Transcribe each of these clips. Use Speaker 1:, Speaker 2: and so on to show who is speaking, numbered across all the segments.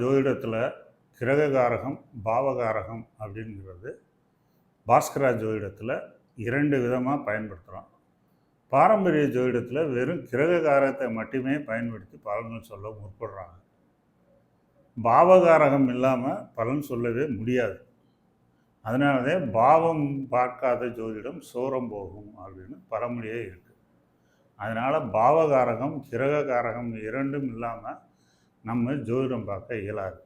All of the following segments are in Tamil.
Speaker 1: ஜோதிடத்தில் கிரககாரகம் பாவகாரகம் அப்படிங்கிறது பாஸ்கரா ஜோதிடத்தில் இரண்டு விதமாக பயன்படுத்துகிறோம் பாரம்பரிய ஜோதிடத்தில் வெறும் கிரககாரத்தை மட்டுமே பயன்படுத்தி பலன்கள் சொல்ல முற்படுறாங்க. பாவகாரகம் இல்லாமல் பலன் சொல்லவே முடியாது. அதனாலதே பாவம் பார்க்காத ஜோதிடம் சோரம் போகும் அப்படின்னு பழமொழியே இருக்குது அதனால் பாவகாரகம் கிரககாரகம் இரண்டும் இல்லாமல் நம்ம ஜோதிடம் பார்க்க இயலாது.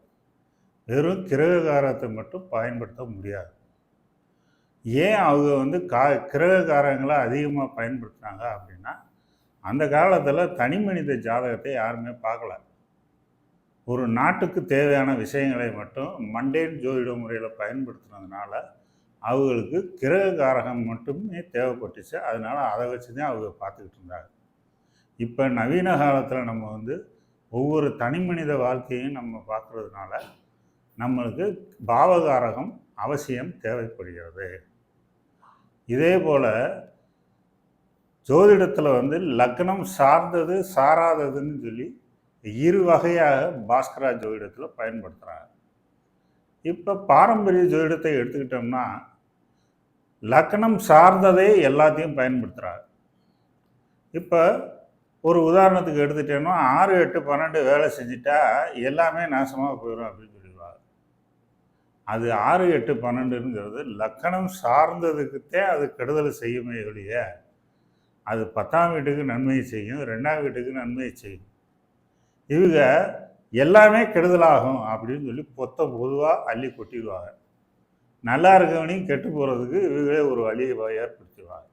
Speaker 1: வெறும் கிரககாரத்தை மட்டும் பயன்படுத்த முடியாது. ஏன் அவங்க வந்து கா கிரககாரங்களை அதிகமாக பயன்படுத்துனாங்க அப்படின்னா அந்த காலத்தில் தனி மனித ஜாதகத்தை யாருமே பார்க்கல. ஒரு நாட்டுக்கு தேவையான விஷயங்களை மட்டும் மண்டேன் ஜோதிட முறையில் பயன்படுத்துனதுனால அவங்களுக்கு கிரககாரகம் மட்டுமே தேவைப்பட்டுச்சு. அதனால் அதை வச்சு தான் அவங்க பார்த்துக்கிட்டு இருந்தாங்க. இப்போ நவீன காலத்தில் நம்ம வந்து ஒவ்வொரு தனி மனித வாழ்க்கையும் நம்ம பார்க்குறதுனால நம்மளுக்கு பாவகாரகம் அவசியம் தேவைப்படுகிறது. இதே போல் ஜோதிடத்தில் வந்து லக்னம் சார்ந்தது சாராததுன்னு சொல்லி இரு வகையாக பாஸ்கரா ஜோதிடத்தில் பயன்படுத்துகிறாங்க இப்போ பாரம்பரிய ஜோதிடத்தை எடுத்துக்கிட்டோம்னா லக்னம் சார்ந்ததே எல்லாத்தையும் பயன்படுத்துகிறார் இப்போ ஒரு உதாரணத்துக்கு எடுத்துட்டேன்னா ஆறு எட்டு பன்னெண்டு வேலை செஞ்சுட்டா எல்லாமே நாசமாக போயிடும் அப்படின்னு சொல்லிடுவாங்க. அது ஆறு எட்டு பன்னெண்டுங்கிறது லக்கணம் சார்ந்ததுக்குத்தே அது கெடுதல் செய்யுமே ஒழிய அது பத்தாம் வீட்டுக்கு நன்மையை செய்யும் ரெண்டாம் வீட்டுக்கு நன்மையை செய்யும். இவங்க எல்லாமே கெடுதலாகும் அப்படின்னு சொல்லி பொத்த பொதுவாக அள்ளி கொட்டிடுவாங்க. நல்லா இருக்கவனையும் கெட்டு போகிறதுக்கு இவங்களே ஒரு வழியை ஏற்படுத்திடுவாங்க.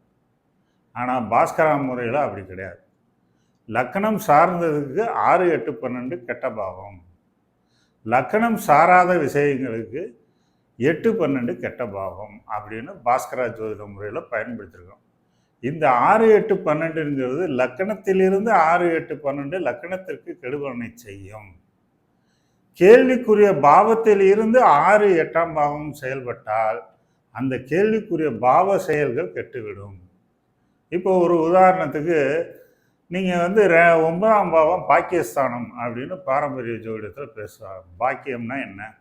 Speaker 1: ஆனால் பாஸ்கரா முறையில் அப்படி கிடையாது. லக்கணம் சார்ந்ததுக்கு ஆறு எட்டு பன்னெண்டு கெட்ட பாவம். லக்கணம் சாராத விஷயங்களுக்கு எட்டு பன்னெண்டு கெட்ட பாவம் அப்படின்னு பாஸ்கரா ஜோதிட முறையில் பயன்படுத்தியிருக்கோம் இந்த ஆறு எட்டு பன்னெண்டுங்கிறது லக்கணத்திலிருந்து ஆறு எட்டு பன்னெண்டு லக்கணத்திற்கு கெடுபலனை செய்யும். கேள்விக்குரிய பாவத்தில் இருந்து ஆறு எட்டாம் பாவம் செயல்பட்டால் அந்த கேள்விக்குரிய பாவ செயல்கள் கெட்டுவிடும். இப்போ ஒரு உதாரணத்துக்கு நீங்கள் வந்து ரெ ஒன்பதாம் பாவம் பாக்கியஸ்தானம் அப்படின்னு பாரம்பரிய ஜோதிடத்தில் பேசுவாங்க பாக்கியம்னா என்ன?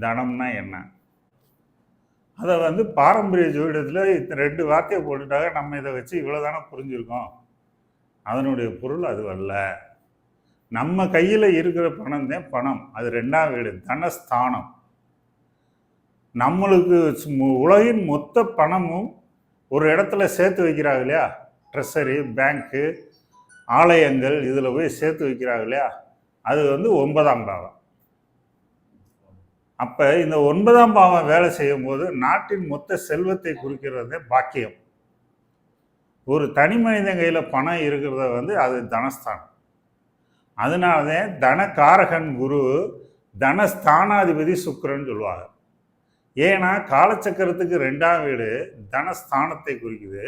Speaker 1: தனம்னா என்ன? அதை வந்து பாரம்பரிய ஜோதிடத்தில் ரெண்டு வார்த்தையை போட்டுட்டாங்க. நம்ம இதை வச்சு இவ்வளோ தானே அதனுடைய பொருள் அது அல்ல. நம்ம கையில் இருக்கிற பணம் தான் பணம். அது ரெண்டாம் வீடு தனஸ்தானம். நம்மளுக்கு மு- உலகின் மொத்த பணமும் ஒரு இடத்துல சேர்த்து வைக்கிறாங்க இல்லையா? ட்ரெஸரி பேங்க்கு ஆலயங்கள் இதில் போய் சேர்த்து வைக்கிறாங்க இல்லையா? அது வந்து ஒன்பதாம் பாவம். அப்போ இந்த ஒன்பதாம் பாவம் வேலை செய்யும்போது நாட்டின் மொத்த செல்வத்தை குறிக்கிறது பாக்கியம். ஒரு தனி மனிதன் கையில் பணம் இருக்கிறத வந்து அது தனஸ்தானம். அதனாலதான் தனகாரகன் குரு தனஸ்தானாதிபதி சுக்கரன் சொல்லுவாங்க. ஏன்னா காலச்சக்கரத்துக்கு ரெண்டாம் வீடு தனஸ்தானத்தை குறிக்குது.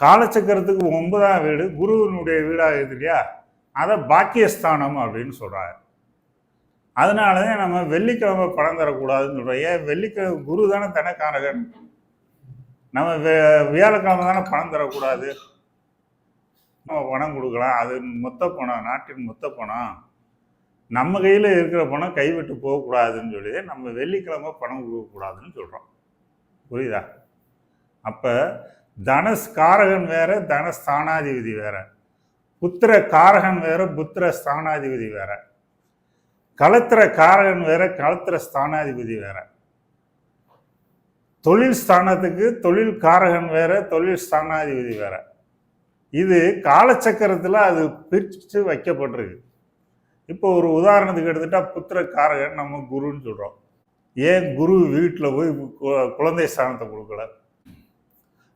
Speaker 1: காலச்சக்கரத்துக்கு ஒன்பதாம் வீடு குருவினுடைய வீடாக இருக்குது இல்லையா? அதை பாக்கியஸ்தானம் அப்படின்னு சொல்கிறாங்க அதனால தான் நம்ம வெள்ளிக்கிழமை பணம் தரக்கூடாதுன்னு சொல்கிறோம் ஏன்? வெள்ளிக்கிழமை குரு தானே தனக்காரகன். நம்ம வே வியாழக்கிழமை தானே பணம் தரக்கூடாது. நம்ம பணம் கொடுக்கலாம். அது மொத்த பணம் நாட்டின் மொத்த பணம். நம்ம கையில் இருக்கிற பணம் கைவிட்டு போகக்கூடாதுன்னு சொல்லி நம்ம வெள்ளிக்கிழமை பணம் கொடுக்கக்கூடாதுன்னு சொல்கிறோம் புரியுதா? அப்போ தனஸ் காரகன் வேற தனஸ்தானாதிபதி வேற. புத்திர காரகன் வேற புத்திர ஸ்தானாதிபதி வேற. களத்திர காரகன் வேற களத்திர ஸ்தானாதிபதி வேற. தொழில் ஸ்தானத்துக்கு தொழில் காரகன் வேற தொழில் ஸ்தானாதிபதி வேற. இது காலச்சக்கரத்தில் அது பிரித்து வைக்கப்பட்டிருக்கு. இப்போ ஒரு உதாரணத்துக்கு எடுத்துட்டா புத்திர காரகன் நம்ம குருன்னு சொல்கிறோம் ஏன் குரு வீட்டில் போய் கு- குழந்தை ஸ்தானத்தை கொடுக்கல?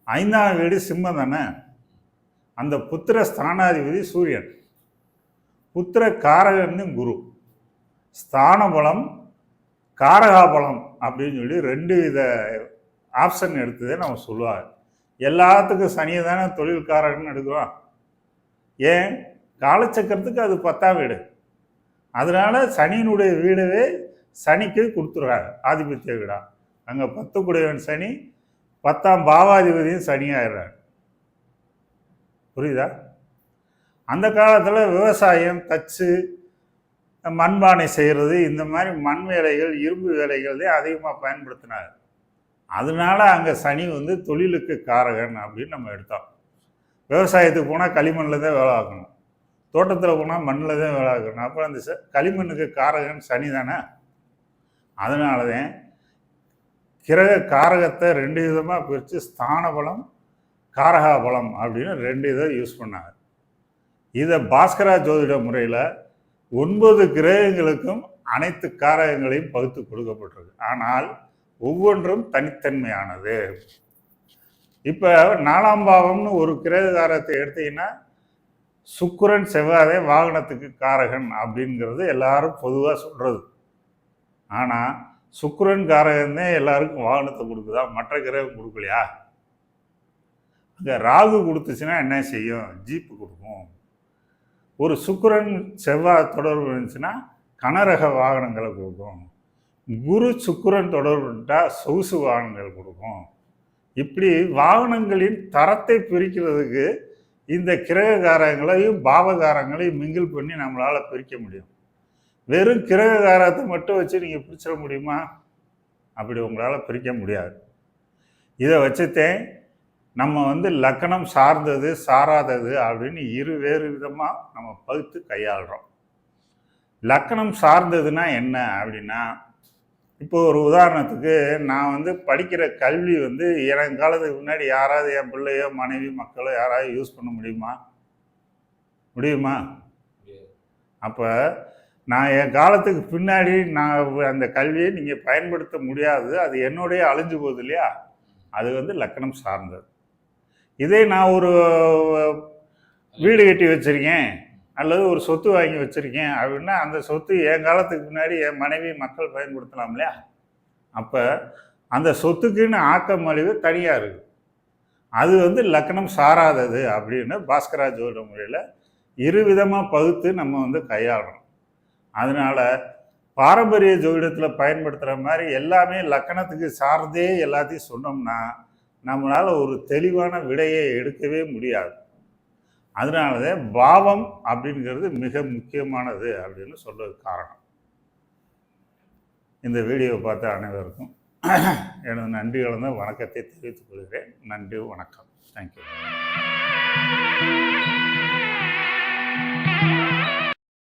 Speaker 1: ஐந்தாம் வீடு சிம்மம் தானே? அந்த புத்திர ஸ்தானாதிபதி சூரியன். புத்திர காரகன்னு குரு. ஸ்தானபலம் காரகாபலம் அப்படின்னு சொல்லி ரெண்டு வித ஆப்ஷன் எடுத்ததே நம்ம சொல்லுவாங்க. எல்லாத்துக்கும் சனியை தானே தொழில்காரகன்னு எடுக்கிறோம். ஏன்? காலச்சக்கரத்துக்கு அது பத்தாம் வீடு. அதனால சனியினுடைய வீடவே சனிக்கு கொடுத்துருவாங்க ஆதிபத்திய வீடா. அங்கே பத்து குடையவன் சனி பத்தாம் பாவாதிபதியும் சனியாயிடுறார். புரியுதா? அந்த காலத்தில் விவசாயம் தச்சு மண்பானை செய்கிறது இந்த மாதிரி மண் வேலைகள் இரும்பு வேலைகள் தான் அதிகமாக பயன்படுத்தினார். அதனால அங்கே சனி வந்து தொழிலுக்கு காரகன் அப்படின்னு நம்ம எடுத்தோம். விவசாயத்துக்கு போனால் களிமண்ணில் தான் வேலை ஆக்கணும் தோட்டத்தில் போனால் மண்ணில் தான் வேலை ஆக்கணும் அப்புறம் அந்த ச- களிமண்ணுக்கு காரகன் சனி தானே அதனால தான் கிரக காரகத்தை ரெண்டு விதமாக பிரித்து ஸ்தான பலம் காரகா பலம் அப்படின்னு ரெண்டு இதை யூஸ் பண்ணாங்க. இதை பாஸ்கரா ஜோதிட முறையில் ஒன்பது கிரகங்களுக்கும் அனைத்து காரகங்களையும் பகுத்து கொடுக்கப்பட்டிருக்கு. ஆனால் ஒவ்வொன்றும் தனித்தன்மையானது. இப்போ நாலாம் பாவம்னு ஒரு கிரககாரத்தை எடுத்தீங்கன்னா சுக்குரன் செவ்வாதே வாகனத்துக்கு காரகன் அப்படிங்கிறது எல்லாரும் பொதுவாக சொல்கிறது ஆனால் சுக்கரன் காரகன்னே எல்லாருக்கும் வாகனத்தை கொடுக்குதா? மற்ற கிரகம் கொடுக்கலையா? அங்கே ராகு கொடுத்துச்சுன்னா என்ன செய்யும்? ஜீப்பு கொடுக்கும். ஒரு சுக்கிரன் செவ்வாய் தொடர்பு இருந்துச்சுன்னா கனரக வாகனங்களை கொடுக்கும். குரு சுக்கரன் தொடர்புட்டா சொகுசு வாகனங்கள் கொடுக்கும். இப்படி வாகனங்களின் தரத்தை பிரிக்கிறதுக்கு இந்த கிரககாரங்களையும் பாவகாரங்களையும் மிங்கிள் பண்ணி நம்மளால் பிரிக்க முடியும். வெறும் கிரககாரத்தை மட்டும் வச்சு நீங்கள் பிரிச்சிட முடியுமா? அப்படி உங்களால் பிரிக்க முடியாது. இதை வச்சுத்தேன் நம்ம வந்து லக்கணம் சார்ந்தது சாராதது அப்படின்னு இரு வேறு விதமாக நம்ம பகுத்து கையாளுறோம். லக்கணம் சார்ந்ததுன்னா என்ன அப்படின்னா இப்போ ஒரு உதாரணத்துக்கு நான் வந்து படிக்கிற கல்வி வந்து எனக்கு காலத்துக்கு முன்னாடி யாராவது என் பிள்ளையோ மனைவி மக்களோ யாராவது யூஸ் பண்ண முடியுமா? முடியுமா? அப்போ நான் என் காலத்துக்கு பின்னாடி நான் அந்த கல்வியை நீங்கள் பயன்படுத்த முடியாது. அது என்னுடைய அழிஞ்சு போகுது இல்லையா? அது வந்து லக்கணம் சார்ந்தது. இதே நான் ஒரு வீடு கட்டி வச்சிருக்கேன். அல்லது ஒரு சொத்து வாங்கி வச்சுருக்கேன் அப்படின்னா அந்த சொத்து என் காலத்துக்கு முன்னாடி என் மனைவி மக்கள் பயன்படுத்தலாம் இல்லையா? அப்போ அந்த சொத்துக்குன்னு ஆக்கம் அழிவு தனியாக இருக்குது அது வந்து லக்கணம் சாராதது அப்படின்னு பாஸ்கராஜோட முறையில் இரு விதமாக பகுத்து நம்ம வந்து கையாளணும். அதனால் பாரம்பரிய ஜோதிடத்தில் பயன்படுத்துகிற மாதிரி எல்லாமே லக்கணத்துக்கு சார்ந்தே எல்லாத்தையும் சொன்னோம்னா நம்மளால் ஒரு தெளிவான விடையை எடுக்கவே முடியாது. அதனால தான் பாவம் அப்படிங்கிறது மிக முக்கியமானது அப்படின்னு சொல்றது காரணம். இந்த வீடியோவை பார்த்த அனைவருக்கும் எனது நன்றி கலந்த வணக்கத்தை தெரிவித்துக் கொள்கிறேன். நன்றி வணக்கம். தேங்க்யூ